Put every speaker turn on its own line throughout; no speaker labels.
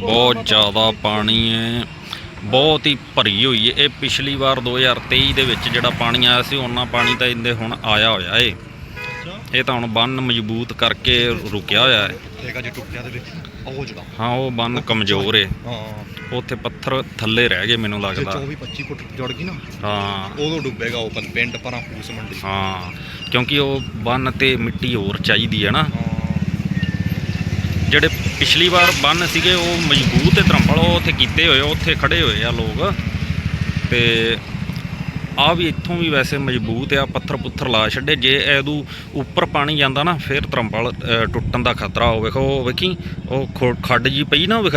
ਬਹੁਤ ਜ਼ਿਆਦਾ ਪਾਣੀ ਹੈ। ਬਹੁਤ ਹੀ ਭਰੀ ਹੋਈ ਹੈ। ਇਹ ਪਿਛਲੀ ਵਾਰ 2023 ਦੇ ਵਿੱਚ ਜਿਹੜਾ ਪਾਣੀ ਆਇਆ ਸੀ ਉਹਨਾਂ ਪਾਣੀ ਤਾਂ ਇਹਦੇ ਹੁਣ ਆਇਆ ਹੋਇਆ ਏ ਇਹ ਤਾਂ ਹੁਣ ਬੰਨ ਮਜ਼ਬੂਤ ਕਰਕੇ ਰੁਕਿਆ ਹੋਇਆ ਹੈ।
ਦੇਖਾ ਜੇ ਟੁੱਟਿਆ ਦੇ ਵਿੱਚ। ਉਹ ਜਿਹੜਾ
ਹਾਂ ਉਹ ਬੰਨ ਕਮਜ਼ੋਰ ਏ
ਹਾਂ।
ਉੱਥੇ ਪੱਥਰ ਥੱਲੇ ਰਹਿ ਗਏ ਮੈਨੂੰ ਲੱਗਦਾ।
24 25 ਫੁੱਟ ਜੜ ਗਈ ਨਾ
ਹਾਂ।
ਉਦੋਂ ਡੁੱਬੇਗਾ ਉਹ ਪਿੰਡ ਪਰਾਂ ਫੂਸ ਮੰਡੀ।
ਹਾਂ ਕਿਉਂਕਿ ਉਹ ਬੰਨ ਤੇ ਮਿੱਟੀ ਹੋਰ ਚਾਹੀਦੀ ਹੈ ਨਾ। ਜਿਹੜੇ ਪਿਛਲੀ ਵਾਰ ਬੰਨ ਸੀਗੇ ਉਹ ਮਜ਼ਬੂਤ ਤੇ ਧਰਮਪਲ ਉਹ ਉੱਥੇ ਕੀਤੇ ਹੋਏ ਉੱਥੇ ਖੜੇ ਹੋਏ ਆ ਲੋਕ। ਤੇ ਆ ਵੀ ਇੱਥੋਂ ਵੀ ਵੈਸੇ ਮਜ਼ਬੂਤ ਆ ਪੱਥਰ ਪੁੱਥਰ ਲਾ ਛੱਡੇ। ਜੇ ਇਹਦੂ ਉੱਪਰ ਪਾਣੀ ਜਾਂਦਾ ਨਾ ਫਿਰ ਧਰਮਪਲ ਟੁੱਟਣ ਦਾ ਖਤਰਾ ਹੋ ਵੇਖੋ ਉਹ ਵੇਖੀ ਉਹ ਖੱਡ ਜੀ ਪਈ ਨਾ ਵੇਖ।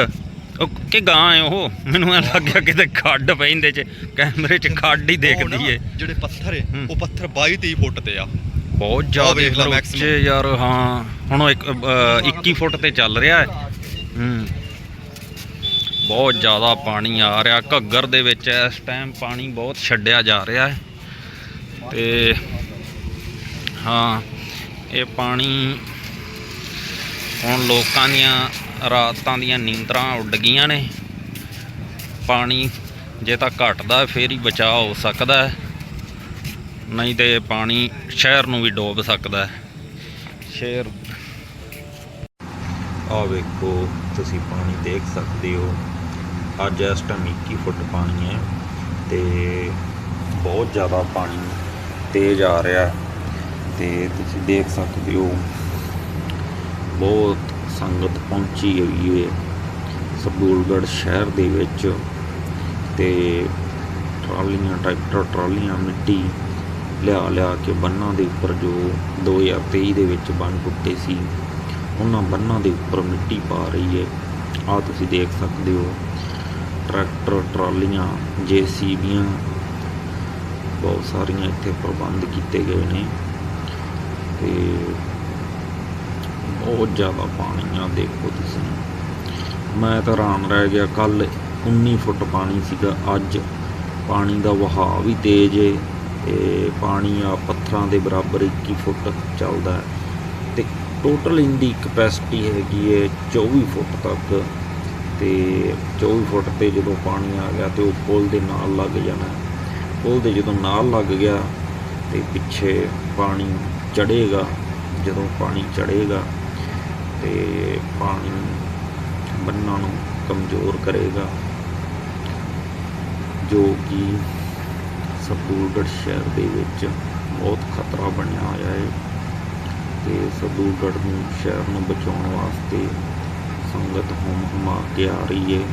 ਉਹ ਕਿ ਗਾਂ ਹੈ ਉਹ? ਮੈਨੂੰ ਐ ਲੱਗਿਆ ਕਿਤੇ ਖੱਡ ਇਹਦੇ ਚ ਕੈਮਰੇ ਚ ਖੱਡ ਹੀ ਦੇਖਦੀ ਏ।
ਜਿਹੜੇ ਪੱਥਰ ਏ। ਉਹ ਪੱਥਰ 22 23 ਫੁੱਟ ਤੇ ਆ।
ਬਹੁਤ ਜ਼ਿਆਦਾ
ਵੇਖ ਲਾ maximum।
ਉੱਚੇ ਯਾਰ ਹਾਂ। ਹੁਣ ਉਹ ਇੱਕ, ਅ, 21 ਫੁੱਟ ਤੇ ਚੱਲ ਰਿਹਾ ਹੈ। ਹੂੰ। ਬਹੁਤ ਜ਼ਿਆਦਾ ਪਾਣੀ ਆ ਰਿਹਾ। ਘੱਗਰ ਦੇ ਵਿੱਚ ਇਸ ਟਾਈਮ ਪਾਣੀ ਬਹੁਤ ਛੱਡਿਆ ਜਾ ਰਿਹਾ ਹੈ। ਤੇ ਹਾਂ ਇਹ ਪਾਣੀ ਹੁਣ ਲੋਕਾਂ ਦੀਆਂ ਰਾਤਾਂ ਦੀਆਂ ਨੀਂਦਰਾਂ ਉੱਡ ਗਈਆਂ ਨੇ। ਪਾਣੀ ਜੇ ਤਾਂ ਘਟਦਾ ਫੇਰ ਹੀ ਬਚਾਅ ਹੋ ਸਕਦਾ ਹੈ। ਨਹੀਂ ਤੇ ਇਹ ਪਾਣੀ ਸ਼ਹਿਰ ਨੂੰ ਵੀ ਡੋਬ ਸਕਦਾ ਹੈ। ਸ਼ਹਿਰ। ਆ ਵੇਖੋ, ਤੁਸੀਂ ਪਾਣੀ ਦੇਖ ਸਕਦੇ ਹੋ। ਅੱਜ ਇਸ ਟਾਈਮ 21 ਫੁੱਟ ਪਾਣੀ ਹੈ ਤੇ ਬਹੁਤ ਜ਼ਿਆਦਾ ਪਾਣੀ ਤੇਜ਼ ਆ ਰਿਹਾ ਹੈ। ਤੇ ਤੁਸੀਂ ਦੇਖ ਸਕਦੇ ਹੋ, ਬਹੁਤ ਸੰਗਤ ਪਹੁੰਚੀ ਹੋਈ ਹੈ ਸਬੂਲਗੜ੍ਹ ਸ਼ਹਿਰ ਦੇ ਵਿੱਚ। ਤੇ ਟਰਾਲੀਆਂ, ਟਰੈਕਟਰ, ਟਰਾਲੀਆਂ, ਮਿੱਟੀ ਲਿਆ ਲਿਆ ਕੇ ਬੰਨਾਂ ਦੇ ਉੱਪਰ ਜੋ 2023 ਦੇ ਵਿੱਚ ਬੰਨ ਟੁੱਟੇ ਸੀ, ਉਹਨਾਂ ਬੰਨਾਂ ਦੇ ਉੱਪਰ ਮਿੱਟੀ ਪਾ ਰਹੀ ਹੈ। ਆ ਤੁਸੀਂ ਦੇਖ ਸਕਦੇ ਹੋ, ਟਰੈਕਟਰ, ਟਰਾਲੀਆਂ ਜੇਸੀਬੀਆਂ ਬਹੁਤ ਸਾਰੀਆਂ ਇੱਥੇ ਪ੍ਰਬੰਧ ਕੀਤੇ ਗਏ ਨੇ ਤੇ ਬਹੁਤ ਜ਼ਿਆਦਾ ਪਾਣੀ ਆ ਦੇਖੋ ਤੁਸੀਂ। ਮੈਂ ਤਾਂ ਹੈਰਾਨ ਰਹਿ ਗਿਆ ਕੱਲ 19 ਫੁੱਟ ਪਾਣੀ ਸੀਗਾ, ਅੱਜ ਪਾਣੀ ਦਾ ਵਹਾਅ ਵੀ ਤੇਜ਼ ਏ ਤੇ ਪਾਣੀ ਆ ਪੱਥਰਾਂ ਦੇ ਬਰਾਬਰ 21 ਫੁੱਟ ਚੱਲਦਾ ਹੈ। ਤੇ ਟੋਟਲ ਇਹਦੀ ਕਪੈਸਿਟੀ ਹੈਗੀ ਹੈ 24 ਫੁੱਟ ਤੱਕ। ਤੇ 24 ਫੁੱਟ ਤੇ ਜਦੋਂ ਪਾਣੀ ਆ ਗਿਆ ਤੇ ਉਹ ਪੁਲ ਦੇ ਨਾਲ ਲੱਗ ਜਾਣਾ ਪੁਲ ਦੇ ਜਦੋਂ ਨਾਲ ਲੱਗ ਗਿਆ ਤੇ ਪਿੱਛੇ ਪਾਣੀ ਚੜੇਗਾ ਜਦੋਂ ਪਾਣੀ ਚੜੇਗਾ ਤੇ ਪਾਣੀ ਬੰਨਾਂ ਨੂੰ ਕਮਜ਼ੋਰ ਕਰੇਗਾ, ਜੋ ਕਿ ਸਤੂਰਗੜ੍ਹ ਸ਼ਹਿਰ ਦੇ ਵਿੱਚ ਬਹੁਤ ਖਤਰਾ ਬਣਿਆ ਹੋਇਆ ਹੈ ਤੇ ਸਤੂਰਗੜ੍ਹ ਨੂੰ ਸ਼ਹਿਰ ਨੂੰ ਬਚਾਉਣ ਵਾਸਤੇ ਸੰਗਤ ਹੁਮ ਹੁਮਾ ਕੇ ਆ ਰਹੀ ਹੈ।